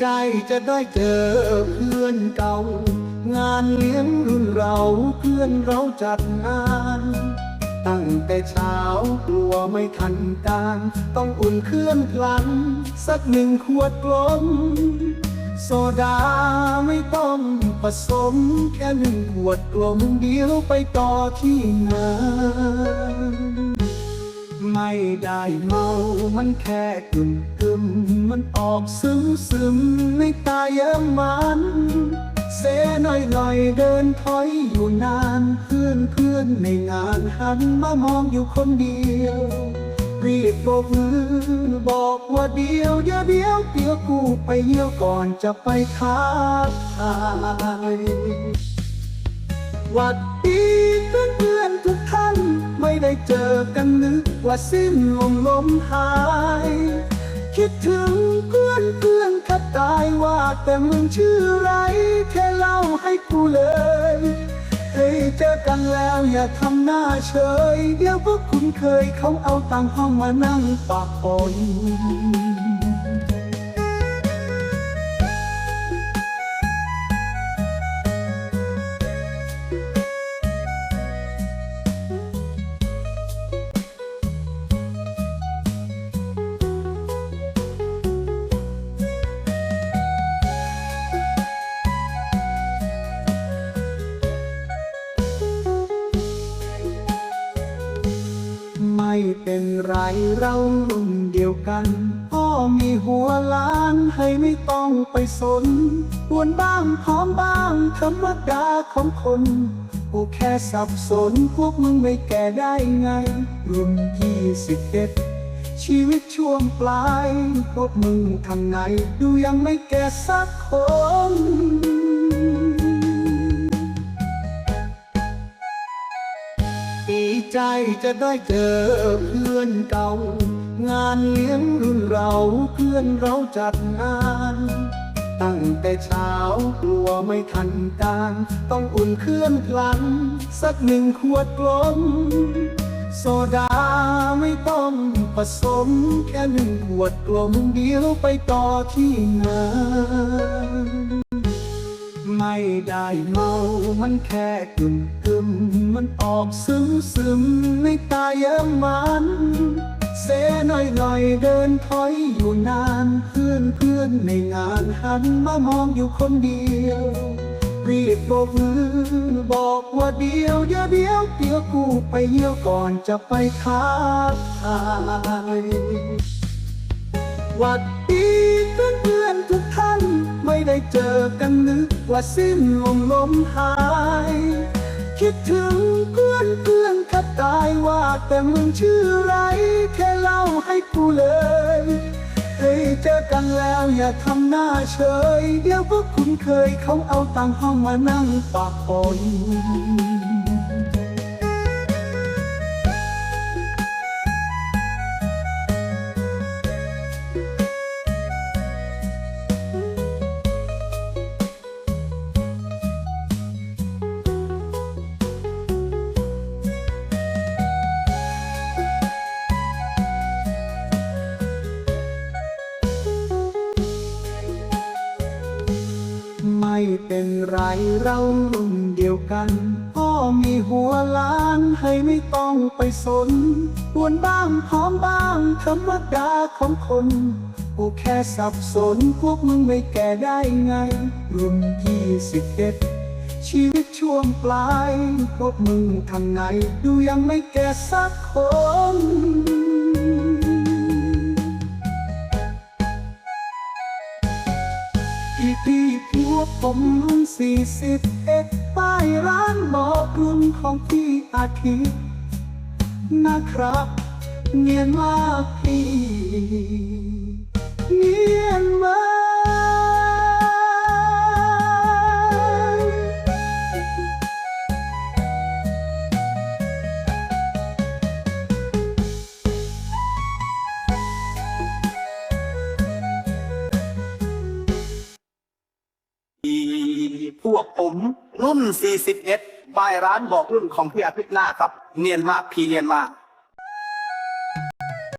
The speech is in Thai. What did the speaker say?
ใจจะได้เจอเพื่อนเก่า งานเลี้ยงรุ่นเราเพื่อนเราจัดงาน ตั้งแต่เช้ากลัวไม่ทันการต้องอุ่นเครื่องพลัน สักหนึ่งขวดกลม โซดาไม่ต้องผสม แค่หนึ่งขวดกลมเดียวไปต่อที่งาน ไม่ได้เมา มันแค่กึ่มกึมมันออกซึมซึมในตาเยอะมัน เสหน่อยหน่อยเดินถอยอยู่นาน เพื่อนเพื่อนในงานหันมามองอยู่คนเดียว รีบโบกมือบอกว่าเดียวเดี๋ยวเดียวเดี๋ยวกูไปเยี่ยวก่อนจะไปทักทายวัดดีเพื่อนเพื่อนทุกท่านไม่ได้เจอกันนึก ว่าสิ้นลมลมหาย คิดถึงเพื่อนเพื่อนๆคัดตายว่าแต่มึงชื่อไร แค่เล่าให้กูเลยเฮ้ยเจอกันแล้วอย่าทำหน้าเฉย เดี๋ยวพวกคุณเคยเขาเอาตังค์ห้องมานั่งปากปน เป็นไรเรารุ่นเดียวกัน พ่อมีหัวล้านให้ไม่ต้องไปสนปวนบ้างพร้อมบ้างธรรมดาของคนกูแค่สับสนพวกมึงไม่แก่ได้ไง รุ่นยี่สิบเอ็ดชีวิตช่วงปลาย พวกมึงทางไหน ดูยังไม่แก่สักคน ใจจะได้เจอเพื่อนเก่า งานเลี้ยงรุ่นเราเพื่อนเราจัดงาน ตั้งแต่เช้ากลัวไม่ทันการต้องอุ่นเครื่องพลัน สักหนึ่งขวดกลม โซดาไม่ต้องผสม แค่หนึ่งขวดกลมเดียวไปต่อที่งาน ไม่ได้เมา มันแค่กึ่มกึมมันออกซึมซึมในตาเยอะมันเสหน่อยหน่อยเดินถอยอยู่นานเพื่อนเพื่อนในงานหันมามองอยู่คนเดียว รีบโบกมือบอกว่าเดียวเดี๋ยวเดียวเดี๋ยวกูไปเยี่ยวก่อนจะไปทักทายวัดดีเพื่อนเพื่อนทุกท่านไม่ได้เจอกันนึก ว่าสิ้นลมลมหาย คิดถึงเพื่อนเพื่อนๆคัดตายว่าแต่มึงชื่อไรแค่เล่าให้กูเลยเฮ้ยเจอกันแล้วอย่าทำหน้าเฉย เดี๋ยวพวกคุณเคยเขาเอาตังค์ห้องมานั่งปากปน ไม่เป็นไรเรารุ่นเดียวกัน พ่อมีหัวล้านให้ไม่ต้องไปสนปวนบ้างพร้อมบ้างธรรมดาของคนกูแค่สับสนพวกมึงไม่แก่ได้ไง รุ่นยี่สิบเอ็ดชีวิตช่วงปลาย พวกมึงทางไหน ดูยังไม่แก่สักคน พี่พี่พวกผมรุ่นสี่สิบเอ็ดป้ายร้านบอกรุ่นของพี่อาทิตย์นะครับ เงียนมากพี่ พวกผมรุ่น 41ป้ายร้านบอกรุ่นของพี่อาทิตย์หน้าครับ เนียนมาก พี่เนียนมาก